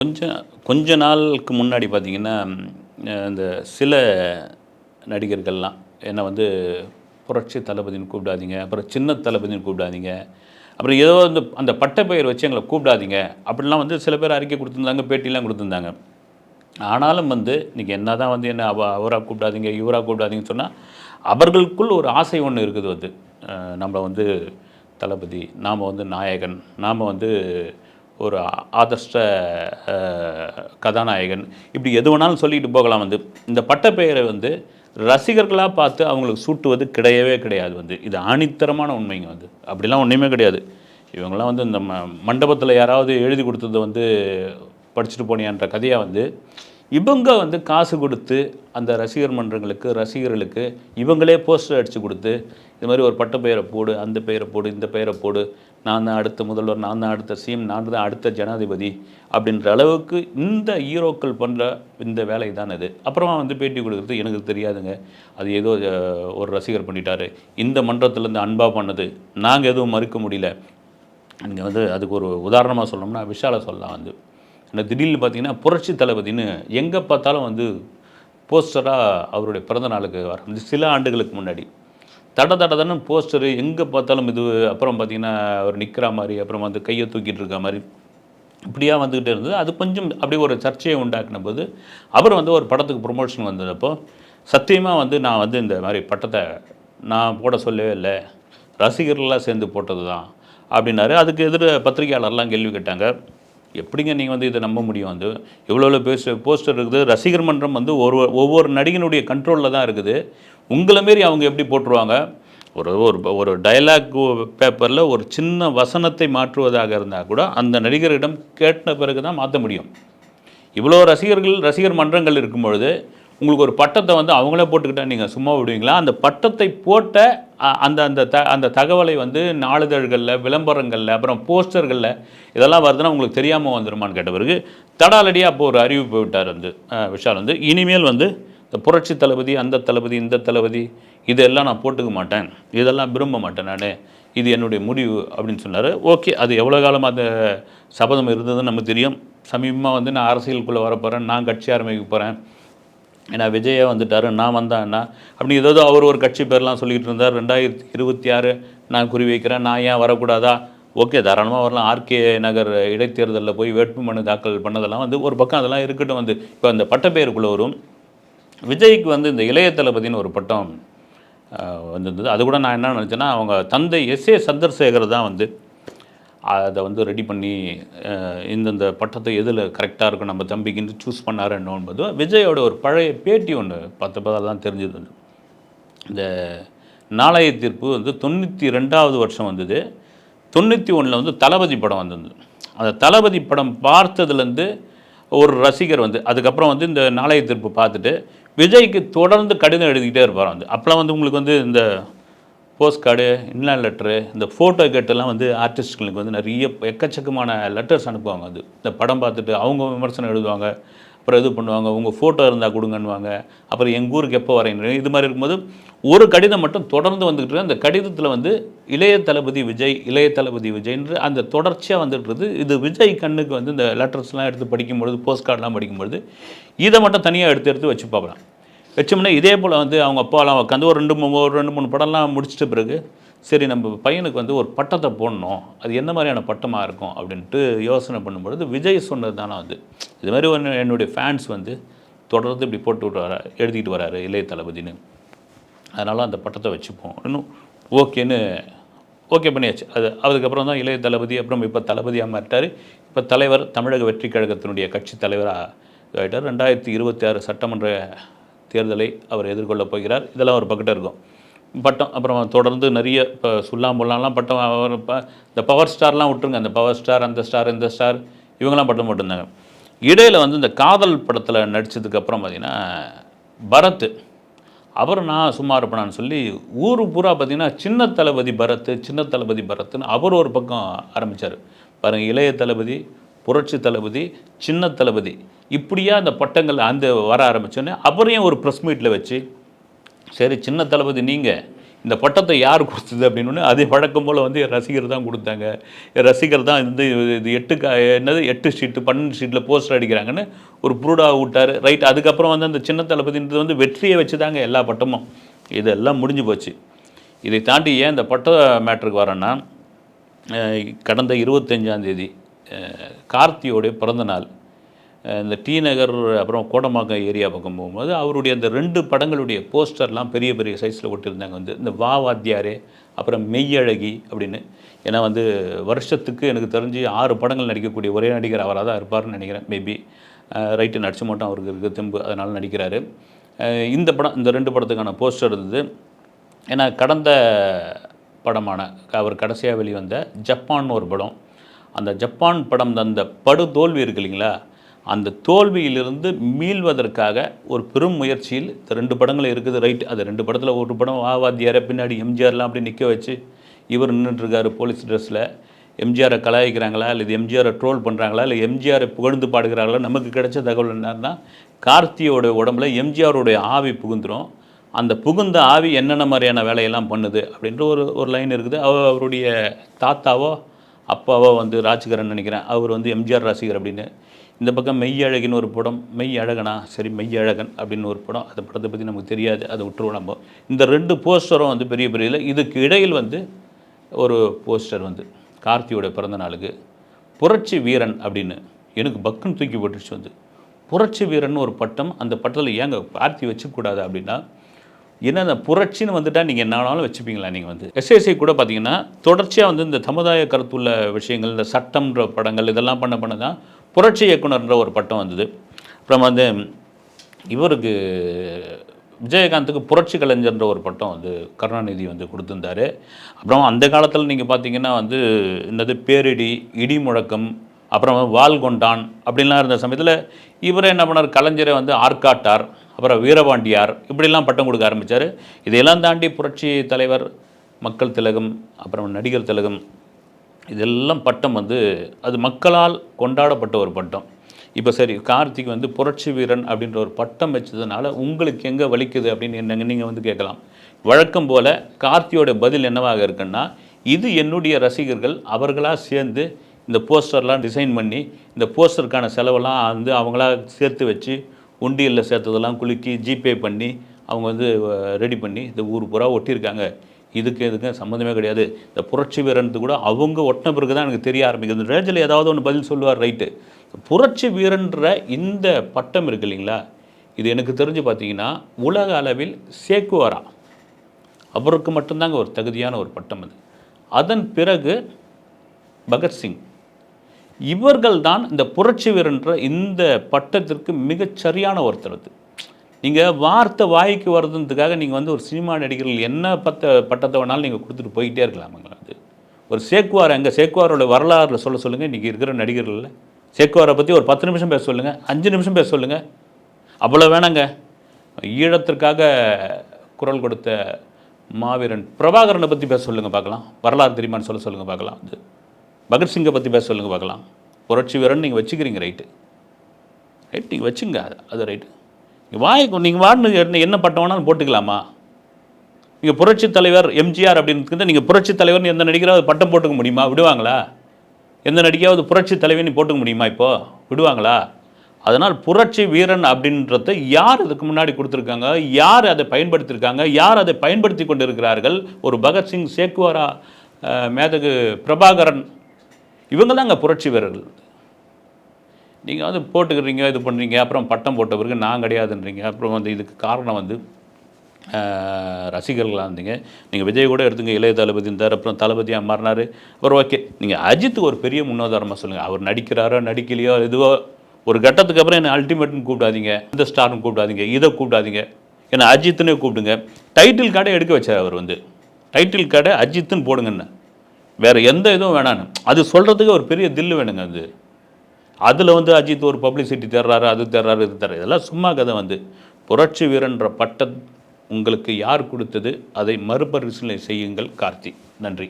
கொஞ்சம் கொஞ்ச நாளுக்கு முன்னாடி பார்த்தீங்கன்னா இந்த சில நடிகர்கள்லாம் என்னை வந்து புரட்சி தளபதின்னு கூப்பிடாதீங்க அப்புறம் சின்ன தளபதின்னு கூப்பிடாதீங்க அப்புறம் ஏதோ அந்த அந்த பட்டப்பெயர் வச்சு எங்களை கூப்பிடாதீங்க அப்படிலாம் வந்து சில பேர் அறிக்கை கொடுத்துருந்தாங்க பேட்டிலாம் கொடுத்துருந்தாங்க. ஆனாலும் வந்து இன்றைக்கி என்ன தான் வந்து என்ன அவ அவராக கூப்பிடாதீங்க இவராக கூப்பிடாதீங்கன்னு சொன்னால் அவர்களுக்குள் ஒரு ஆசை ஒன்று இருக்குது வந்து. நம்மளை நம்ம வந்து தளபதி நாம் வந்து நாயகன் நாம் வந்து ஒரு ஆதர்ஷ்ட கதாநாயகன். இப்படி எது வேணாலும் சொல்லிட்டு போகலாம் வந்து. இந்த பட்டப்பெயரை வந்து ரசிகர்களாக பார்த்து அவங்களுக்கு சூட்டுவது கிடையவே கிடையாது வந்து. இது ஆணித்தரமான உண்மைங்க வந்து. அப்படிலாம் ஒன்றுமே கிடையாது. இவங்கெல்லாம் வந்து இந்த ம மண்டபத்தில் யாராவது எழுதி கொடுத்தது வந்து படிச்சுட்டு போனியான்ற கதையாக வந்து இவங்க வந்து காசு கொடுத்து அந்த ரசிகர் மன்றங்களுக்கு ரசிகர்களுக்கு இவங்களே போஸ்டர் அடித்து கொடுத்து இது மாதிரி ஒரு பட்ட பெயரை போடு அந்த பெயரை போடு இந்த பெயரை போடு. நான் தான் அடுத்த முதல்வர் நான் தான் அடுத்த சிஎம் நான் தான் அடுத்த ஜனாதிபதி அப்படின்ற அளவுக்கு இந்த ஹீரோக்கள் பண்ணுற இந்த வேலை தான் அது. அப்புறமா வந்து பேட்டி கொடுக்குறது எனக்கு தெரியாதுங்க. அது ஏதோ ஒரு ரசிகர் பண்ணிட்டாரு. இந்த மன்றத்துலேருந்து அன்பாக பண்ணது நாங்கள் எதுவும் மறுக்க முடியல. நீங்கள் வந்து அதுக்கு ஒரு உதாரணமாக சொல்லணும்னா விஷாலை சொல்லலாம் வந்து. ஆனால் திடீர்னு பார்த்தீங்கன்னா புரட்சி தளபதின்னு எங்கே பார்த்தாலும் வந்து போஸ்டராக அவருடைய பிறந்த நாளுக்கு வர சில ஆண்டுகளுக்கு முன்னாடி. தட தடதன்னு போஸ்டரு எங்கே பார்த்தாலும் இது அப்புறம் பார்த்தீங்கன்னா அவர் நிற்கிற மாதிரி அப்புறம் வந்து கையை தூக்கிட்டு இருக்க மாதிரி இப்படியா வந்துக்கிட்டே இருந்தது. அது கொஞ்சம் அப்படியே ஒரு சர்ச்சையை உண்டாக்கின போது அவர் வந்து ஒரு படத்துக்கு ப்ரொமோஷன் வந்ததப்போ சத்தியமாக வந்து நான் வந்து இந்த மாதிரி பட்டத்தை நான் போட சொல்லவே இல்லை. ரசிகர்கள்லாம் சேர்ந்து போட்டது தான் அப்படின்னாரு. அதுக்கு எதிர பத்திரிகையாளர்லாம் கேள்வி கேட்டாங்க. எப்படிங்க நீங்கள் வந்து இதை நம்ப முடியும்? வந்து எவ்வளோ எவ்வளோ பேஸ் போஸ்டர் இருக்குது. ரசிகர் மன்றம் வந்து ஒரு ஒவ்வொரு நடிகனுடைய கண்ட்ரோலில் தான் இருக்குது. உங்களை மாரி அவங்க எப்படி போட்டுருவாங்க? ஒரு ஒரு ஒரு டயலாக் பேப்பரில் ஒரு சின்ன வசனத்தை மாற்றுவதாக இருந்தால் கூட அந்த நடிகரிடம் கேட்ட பிறகு தான் மாற்ற முடியும். இவ்வளோ ரசிகர்கள் ரசிகர் மன்றங்கள் இருக்கும் பொழுது உங்களுக்கு ஒரு பட்டத்தை வந்து அவங்களே போட்டுக்கிட்டால் நீங்கள் சும்மா விடுவீங்களா? அந்த பட்டத்தை போட்ட அந்த அந்த த அந்த தகவலை வந்து நாளிதழ்களில் விளம்பரங்களில் அப்புறம் போஸ்டர்களில் இதெல்லாம் வருதுன்னா உங்களுக்கு தெரியாமல் வந்துருமான்னு கேட்ட பிறகு தடாலடியாக அப்போ ஒரு அறிவிப்பு விட்டார் வந்து விஷால் வந்து இனிமேல் வந்து இந்த புரட்சி தளபதி அந்த தளபதி இந்த தளபதி இதெல்லாம் நான் போட்டுக்க மாட்டேன். இதெல்லாம் விரும்ப மாட்டேன் நான். இது என்னுடைய முடிவு அப்படின்னு சொன்னார். ஓகே அது எவ்வளோ காலமாக அந்த சபதம் இருந்ததுன்னு நமக்கு தெரியும். சமீபமாக வந்து நான் அரசியலுக்குள்ளே வரப்போகிறேன் நான் கட்சி ஆரம்பிக்க போகிறேன் ஏன்னா விஜயே வந்துட்டார் நான் வந்தான்னா அப்படி ஏதோ அவர் ஒரு கட்சி பேர்லாம் சொல்லிக்கிட்டு இருந்தார். ரெண்டாயிரத்தி இருபத்தி ஆறு நான் குறி வைக்கிறேன் நான் ஏன் வரக்கூடாதா? ஓகே தாராளமாக வரலாம். ஆர்கே நகர் இடைத்தேர்தலில் போய் வேட்புமனு தாக்கல் பண்ணதெல்லாம் வந்து ஒரு பக்கம் அதெல்லாம் இருக்கட்டும் வந்து. இப்போ அந்த பட்டப்பெயருக்குள்ளே வரும். விஜய்க்கு வந்து இந்த இளைய தளபதின்னு ஒரு பட்டம் வந்திருந்தது. அது கூட நான் என்ன நினச்சேன்னா அவங்க தந்தை எஸ் ஏ சந்திரசேகர் தான் வந்து அதை வந்து ரெடி பண்ணி இந்தந்த பட்டத்தை எதில் கரெக்டாக இருக்கும் நம்ம தம்பிக்குன்னு சூஸ் பண்ணாரு என்னும்போது விஜயோட ஒரு பழைய பேட்டி ஒன்று பார்த்தப்போ தான் தெரிஞ்சது வந்து. இந்த நாளைய தீர்ப்பு வந்து தொண்ணூற்றி ரெண்டாவது வருஷம் வந்தது. தொண்ணூற்றி ஒன்றில் வந்து தளபதி படம் வந்திருந்தது அந்த தளபதி படம் பார்த்ததுலேருந்து ஒரு ரசிகர் வந்து அதுக்கப்புறம் வந்து இந்த நாளைய தீர்ப்பு பார்த்துட்டு விஜய்க்கு தொடர்ந்து கடிதம் எழுதிக்கிட்டே இருப்பார் வந்து. அப்போலாம் வந்து உங்களுக்கு வந்து இந்த போஸ்ட் கார்டு இன்லாண்ட் லெட்டரு இந்த ஃபோட்டோ கேட்டெல்லாம் வந்து ஆர்டிஸ்ட்களுக்கு வந்து நிறைய எக்கச்சக்கமான லெட்டர்ஸ் அனுப்புவாங்க அது. இந்த படம் பார்த்துட்டு அவங்க விமர்சனம் எழுதுவாங்க அப்புறம் இது பண்ணுவாங்க உங்கள் ஃபோட்டோ இருந்தால் கொடுங்கன்னுவாங்க அப்புறம் எங்கள் ஊருக்கு எப்போ வரீங்க இது மாதிரி இருக்கும்போது ஒரு கடிதம் மட்டும் தொடர்ந்து வந்துக்கிட்டு அந்த கடிதத்தில் வந்து இளைய தளபதி விஜய் இளைய தளபதி விஜய்ன்ற அந்த தொடர்ச்சியாக வந்துட்டுருது இது விஜய் கண்ணுக்கு வந்து இந்த லெட்டர்ஸ்லாம் எடுத்து படிக்கும்பொழுது போஸ்ட் கார்டெலாம் படிக்கும்பொழுது இதை மட்டும் தனியாக எடுத்து எடுத்து வச்சு பார்க்கலாம். வச்சோம்னா இதே போல் வந்து அவங்க அப்பாலாம் உட்காந்து ஒரு ரெண்டு மூணு ஒரு ரெண்டு மூணு படம்லாம் முடிச்சிட்ட பிறகு சரி நம்ம பையனுக்கு வந்து ஒரு பட்டத்தை போடணும். அது என்ன மாதிரியான பட்டமாக இருக்கும் அப்படின்ட்டு யோசனை பண்ணும்பொழுது விஜய் சொன்னது தானே வந்து இது மாதிரி ஒன்று என்னுடைய ஃபேன்ஸ் வந்து தொடர்ந்து இப்படி போட்டு விட்டு வர எழுதிக்கிட்டு வராரு இளைய தளபதின்னு அதனால் அந்த பட்டத்தை வச்சுப்போம். இன்னும் ஓகேன்னு ஓகே பண்ணியாச்சு. அது அதுக்கப்புறம் தான் இளைய தளபதி அப்புறம் இப்போ தளபதியாக மாறிட்டார். இப்போ தலைவர் தமிழக வெற்றி கழகத்தினுடைய கட்சி தலைவராக ஆகிட்டார் ரெண்டாயிரத்தி இருபத்தி ஆறு சட்டமன்ற தேர்தலை அவர் எதிர்கொள்ளப் போகிறார். இதெல்லாம் ஒரு பக்கத்தில் இருக்கும். பட்டம் அப்புறம் தொடர்ந்து நிறைய இப்போ சுல்லாம்புல்லாம்லாம் பட்டம் அவர் இப்போ இந்த பவர் ஸ்டார்லாம் விட்டுருங்க. அந்த பவர் ஸ்டார் அந்த ஸ்டார் இந்த ஸ்டார் இவங்கெல்லாம் பட்டம் போட்டிருந்தாங்க. இடையில் வந்து இந்த காதல் படத்தில் நடித்ததுக்கப்புறம் பார்த்தீங்கன்னா பரத் அவர் நான் சும்மா இருப்பேனான்னு சொல்லி ஊர் பூரா பார்த்தீங்கன்னா சின்ன தளபதி பரத் சின்ன தளபதி பரத்னு அவர் ஒரு பக்கம் ஆரம்பித்தார் பாருங்கள் இளைய தளபதி புரட்சி தளபதி சின்ன தளபதி. இப்படியா அந்த பட்டங்கள் அந்த வர ஆரம்பிச்சோன்னே அப்புறம் ஒரு ப்ரெஸ் மீட்டில் வச்சு சரி சின்ன தளபதி நீங்கள் இந்த பட்டத்தை யார் கொடுத்தது? அப்படின்னு அதே வழக்கம் போல் வந்து ரசிகர் தான் கொடுத்தாங்க. ரசிகர் தான் இந்த இது எட்டு கா என்னது எட்டு ஷீட்டு பன்னெண்டு ஷீட்டில் போஸ்டர் அடிக்கிறாங்கன்னு ஒரு ப்ரூடாக விட்டார். ரைட் அதுக்கப்புறம் வந்து அந்த சின்ன தளபதின்றது வந்து வெற்றியை வச்சு தாங்க எல்லா பட்டமும். இதெல்லாம் முடிஞ்சு போச்சு. இதை தாண்டி ஏன் இந்த பட்ட மேட்ருக்கு வரேன்னா கடந்த இருபத்தஞ்சாந்தேதி கார்த்தியோடைய பிறந்த நாள் இந்த டி நகர் அப்புறம் கோடம்பாக்கம் ஏரியா பக்கம் போகும்போது அவருடைய அந்த ரெண்டு படங்களுடைய போஸ்டர்லாம் பெரிய பெரிய சைஸில் ஒட்டியிருந்தாங்க. வந்து இந்த வா வாத்தியாரே அப்புறம் மெய்யழகி அப்படின்னு. ஏன்னா வந்து வருஷத்துக்கு எனக்கு தெரிஞ்சு ஆறு படங்கள் நடிக்கக்கூடிய ஒரே நடிகர் அவராக தான் இருப்பார்னு நினைக்கிறேன் மேபி ரைட்டு நடிச்சு மட்டும் அவருக்கு இருக்குது தெம்பு அதனால் நடிக்கிறாரு. இந்த படம் இந்த ரெண்டு படத்துக்கான போஸ்டர் இருந்தது. ஏன்னா கடந்த படமான அவர் கடைசியாக வெளிவந்த ஜப்பான் ஒரு படம். அந்த ஜப்பான் படம் அந்த படு தோல்வி இருக்கு இல்லைங்களா? அந்த தோல்வியிலிருந்து மீள்வதற்காக ஒரு பெரும் முயற்சியில் இந்த ரெண்டு படங்கள் இருக்குது. ரைட் அது ரெண்டு படத்தில் ஒரு படம் ஆவாத்தியாரை பின்னாடி எம்ஜிஆர்லாம் அப்படி நிற்க வச்சு இவர் நின்றுட்டுருக்காரு போலீஸ் ட்ரெஸ்ஸில் எம்ஜிஆரை கலாய்க்கிறாங்களா? இல்லை எம்ஜிஆரை ட்ரோல் பண்ணுறாங்களா இல்லை எம்ஜிஆரை புகழ்ந்து பாடுகிறாங்களா நமக்கு கிடைச்ச தகவல் என்னன்னா கார்த்தியோட உடம்புல எம்ஜிஆருடைய ஆவி புகுந்துடும் அந்த புகுந்த ஆவி என்னென்ன மாதிரியான வேலையெல்லாம் பண்ணுது அப்படின்ற ஒரு ஒரு லைன் இருக்குது. அவ அவருடைய தாத்தாவோ அப்பாவாக வந்து ராஜ்கரன் நினைக்கிறேன். அவர் வந்து எம்ஜிஆர் ரசிகர் அப்படின்னு. இந்த பக்கம் மெய்யழகின்னு ஒரு படம் மெய் அழகனா சரி மெய்யழகன் அப்படின்னு ஒரு படம். அந்த படத்தை பற்றி நமக்கு தெரியாது. அதை விட்டுருவோம் நம்ம. இந்த ரெண்டு போஸ்டரும் வந்து பெரிய பெரிய இல்லை இதுக்கு இடையில் வந்து ஒரு போஸ்டர் வந்து கார்த்தியோட பிறந்த நாளுக்கு புரட்சி வீரன் அப்படின்னு. எனக்கு பக்குன்னு தூக்கி போட்டுருச்சு வந்து. புரட்சி வீரன் ஒரு பட்டம் அந்த பட்டத்தில் ஏங்க கார்த்தி வச்சுக்கூடாது அப்படின்னா ஏன்னா அந்த புரட்சின்னு வந்துட்டால் நீங்கள் என்ன வேணாலும் வச்சுப்பீங்களா நீங்கள் வந்து? எஸ்எஸ்ஐ கூட பார்த்தீங்கன்னா தொடர்ச்சியாக வந்து இந்த சமுதாய கருத்துள்ள விஷயங்கள் இந்த சட்டம்ன்ற படங்கள் இதெல்லாம் பண்ண பண்ண தான் புரட்சி இயக்குனர்ன்ற ஒரு பட்டம் வந்தது. அப்புறம் வந்து இவருக்கு விஜயகாந்துக்கு புரட்சி கலைஞர்ன்ற ஒரு பட்டம் வந்து கருணாநிதி வந்து கொடுத்துருந்தாரு. அப்புறம் அந்த காலத்தில் நீங்கள் பார்த்தீங்கன்னா வந்து என்னது பேரிடி இடி முழக்கம் அப்புறம் வால் கொண்டான் அப்படின்லாம் இருந்த சமயத்தில் இவர் என்ன பண்ணார்? கலைஞரை வந்து ஆர்காட்டார். அப்புறம் வீரபாண்டியார் இப்படிலாம் பட்டம் கொடுக்க ஆரம்பித்தார் இதையெல்லாம் தாண்டி புரட்சி தலைவர் மக்கள் திலகம் அப்புறம் நடிகர் திலகம் இதெல்லாம் பட்டம் வந்து அது மக்களால் கொண்டாடப்பட்ட ஒரு பட்டம். இப்போ சரி கார்த்திக் வந்து புரட்சி வீரன் அப்படின்ற ஒரு பட்டம் வச்சதுனால உங்களுக்கு எங்கே வலிக்குது அப்படின்னு என்னங்க நீங்கள் வந்து கேட்கலாம். வழக்கம் போல் கார்த்தியோட பதில் என்னவாக இருக்குன்னா இது என்னுடைய ரசிகர்கள் அவர்களாக சேர்ந்து இந்த போஸ்டர்லாம் டிசைன் பண்ணி இந்த போஸ்டருக்கான செலவெல்லாம் வந்து அவங்களா சேர்த்து வச்சு உண்டியலில் சேர்த்ததெல்லாம் குலுக்கி ஜிபே பண்ணி அவங்க வந்து ரெடி பண்ணி இந்த ஊர் பூரா ஒட்டியிருக்காங்க. இதுக்கு எதுக்கும் சம்மந்தமே கிடையாது. இந்த புரட்சி வீரன்து கூட அவங்க ஒட்டின பிறகு தான் எனக்கு தெரிய ஆரம்பிக்குது. ரேஜில் ஏதாவது ஒன்று பதில் சொல்லுவார் ரைட்டு. புரட்சி வீரன்ற இந்த பட்டம் இருக்கு இல்லைங்களா? இது எனக்கு தெரிஞ்சு பார்த்தீங்கன்னா உலக அளவில் சேக்குவாரா? அவருக்கு மட்டும்தாங்க ஒரு தகுதியான ஒரு பட்டம் அது. அதன் பிறகு பகத்சிங் இவர்கள் தான் இந்த புரட்சி வீரன்ற இந்த பட்டத்திற்கு மிகச் சரியான ஒருத்தர் அது. நீங்கள் வார்த்தை வாய்க்கு வருதுன்றதுக்காக நீங்கள் வந்து ஒரு சினிமா நடிகர்கள் என்ன பத்த பட்டத்தை வேணாலும் நீங்கள் கொடுத்துட்டு போயிட்டே இருக்கலாமுங்க அது ஒரு சேக்குவார் எங்கள் சேக்குவாரோட வரலாறுல சொல்ல சொல்லுங்கள் இன்றைக்கி இருக்கிற நடிகர்களில். சேக்குவாரை பற்றி ஒரு பத்து நிமிஷம் பேச சொல்லுங்கள் அஞ்சு நிமிஷம் பேச சொல்லுங்கள் அவ்வளோ வேணாங்க. ஈழத்திற்காக குரல் கொடுத்த மாவீரன் பிரபாகரனை பற்றி பேச சொல்லுங்கள் பார்க்கலாம். வரலாறு தெரியுமான்னு சொல்ல சொல்லுங்கள் பார்க்கலாம். அது பகத்சிங்கை பற்றி பேச சொல்லுங்கள் பார்க்கலாம். புரட்சி வீரன் நீங்கள் வச்சுக்கிறீங்க ரைட்டு ரைட் நீங்கள் வச்சுங்க. அது- ரைட்டு நீங்கள் வாய் நீங்கள் வாடினது என்ன என்ன பட்டம் வேணாலும் போட்டுக்கலாமா? நீங்கள் புரட்சி தலைவர் எம்ஜிஆர் அப்படின்னு நீங்கள் புரட்சி தலைவர்னு எந்த நடிகராவது பட்டம் போட்டுக்க முடியுமா? விடுவாங்களா? எந்த நடிகையாவது புரட்சி தலைவர்னு போட்டுக்க முடியுமா இப்போது விடுவாங்களா? அதனால் புரட்சி வீரன் அப்படின்றத யார் இதுக்கு முன்னாடி கொடுத்துருக்காங்க? யார் அதை பயன்படுத்தியிருக்காங்க யார் அதை பயன்படுத்தி கொண்டு இருக்கிறார்கள் ஒரு பகத்சிங் சேக்குவாரா மேதகு பிரபாகரன் இவங்க தாங்க புரட்சி வீரர்கள். நீங்கள் வந்து போட்டுக்கிறீங்க இது பண்ணுறீங்க அப்புறம் பட்டம் போட்ட பிறகு நான் கிடையாதுன்றீங்க. அப்புறம் வந்து இதுக்கு காரணம் வந்து ரசிகர்களாக இருந்தீங்க. நீங்கள் விஜய் கூட எடுத்துங்க இளைய தளபதி இருந்தார் அப்புறம் தளபதியாக மாறினார். அப்புறம் ஓகே. நீங்கள் அஜித்துக்கு ஒரு பெரிய முன்னோதாரமாக சொல்லுங்கள் அவர் நடிக்கிறாரோ நடிக்கலையோ எதுவோ ஒரு கட்டத்துக்கு அப்புறம் என்னை அல்டிமேட்னு கூப்பிடாதீங்க. இந்த ஸ்டார்னு கூப்பிடாதீங்க. இதை கூப்பிடாதீங்க. என்னை அஜித்துனே கூப்பிடுங்க. டைட்டில் கார்டை எடுக்க வச்சார் அவர் வந்து. டைட்டில் கார்டை அஜித்துன்னு போடுங்கன்னு. வேறு எந்த இதுவும் வேணான்னு. அது சொல்கிறதுக்கு ஒரு பெரிய தில்லு வேணுங்க அது. அதில் வந்து அஜித் ஒரு பப்ளிசிட்டி தர்றாரு அது தர்றாரு இது தர்றாரு இதெல்லாம் சும்மா கதை வந்து. புரட்சி வீரன்ற பட்டம் உங்களுக்கு யார் கொடுத்தது? அதை மறுபரிசீலனை செய்யுங்கள் கார்த்தி. நன்றி.